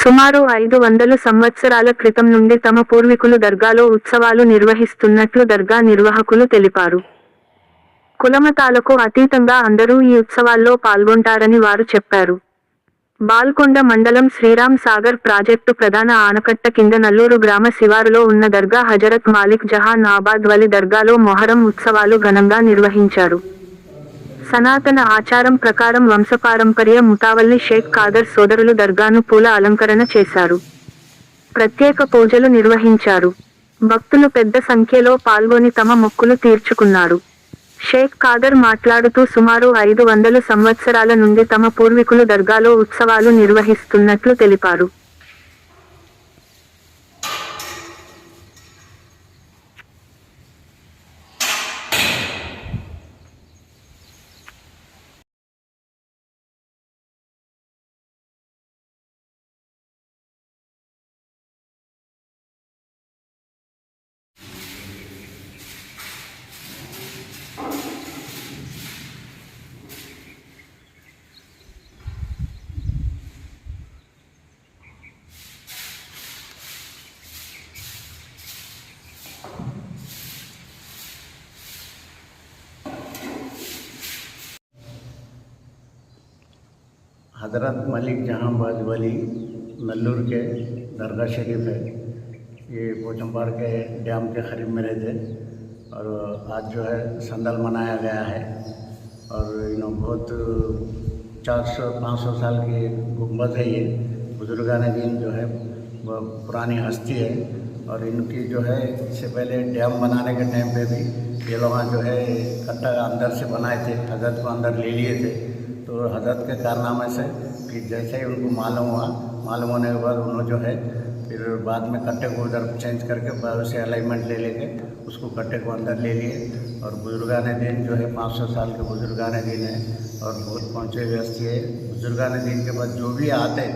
సుమారు ఐదు వందలు సంవత్సరాల క్రితం నుండి తమ పూర్వీకులు దర్గాలో ఉత్సవాలు నిర్వహిస్తున్నట్లు దర్గా నిర్వాహకులు తెలిపారు. కులమతాలకు అతీతంగా అందరూ ఈ ఉత్సవాల్లో పాల్గొంటారని వారు చెప్పారు. బాల్కొండ మండలం శ్రీరామ్ సాగర్ ప్రాజెక్టు ప్రధాన ఆనకట్ట కింద నల్లూరు గ్రామ శివారులో ఉన్న దర్గా హజరత్ మాలిక్ జహాన్ ఆబాద్ వలి దర్గాలో మొహరం ఉత్సవాలు ఘనంగా నిర్వహించారు. సనాతన ఆచారం ప్రకారం వంశపారంపర్య ముతావల్లి షేక్ ఖాదర్ సోదరులు దర్గాను పూల అలంకరణ చేశారు. ప్రత్యేక పూజలు నిర్వహించారు. భక్తులు పెద్ద సంఖ్యలో పాల్గొని తమ మొక్కులు తీర్చుకున్నారు. షేక్ ఖాదర్ మాట్లాడుతూ సుమారు ఐదు వందల సంవత్సరాల నుండి తమ పూర్వీకులు దర్గాలో ఉత్సవాలు నిర్వహిస్తున్నట్లు తెలిపారు. حضرت ملک جہاں باز ولی نلور کے درگاہ شریف ہے، یہ پوچمپار کے ڈیم کے قریب میں رہتے اور آج جو ہے سندل منایا گیا ہے۔ اور انہوں بہت چار سو، پانچ سو سال کی گنبد ہے یہ۔ بزرگان دین جو ہے، وہ پرانی ہستی ہے۔ اور ان کی جو ہے، اس سے پہلے ڈیم بنانے کے ٹائم پہ بھی یہ لوگ جو ہے کٹا اندر سے بنائے تھے، حضرت کو اندر لے لیے تھے۔ تو حضرت کے کارنامے سے کہ جیسے ہی ان کو معلوم ہوا، معلوم ہونے کے بعد انہوں جو ہے، پھر بعد میں کٹے کو ادھر چینج کر کے اسے الائنمنٹ لے لے کے اس کو کٹے کو اندر لے لیے اور بزرگان دین جو ہے، پانچ سو سال کے بزرگان دین ہیں اور بہت پہنچے ویستی ہے بزرگان دین کے پاس جو بھی آتے،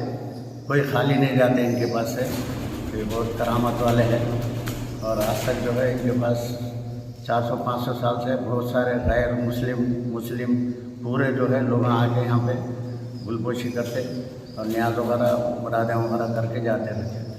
کوئی خالی نہیں جاتے ان کے پاس سے۔ یہ بہت کرامت والے ہیں۔ اور آج تک جو ہے، ان کے پاس چار سو، پانچ سو سال سے بہت سارے غیر مسلم مسلم پورے جو ہے لوگ آ کے یہاں پہ گل پوشی کرتے اور نیاز وغیرہ، مرادیں وغیرہ کر کے جاتے رہتے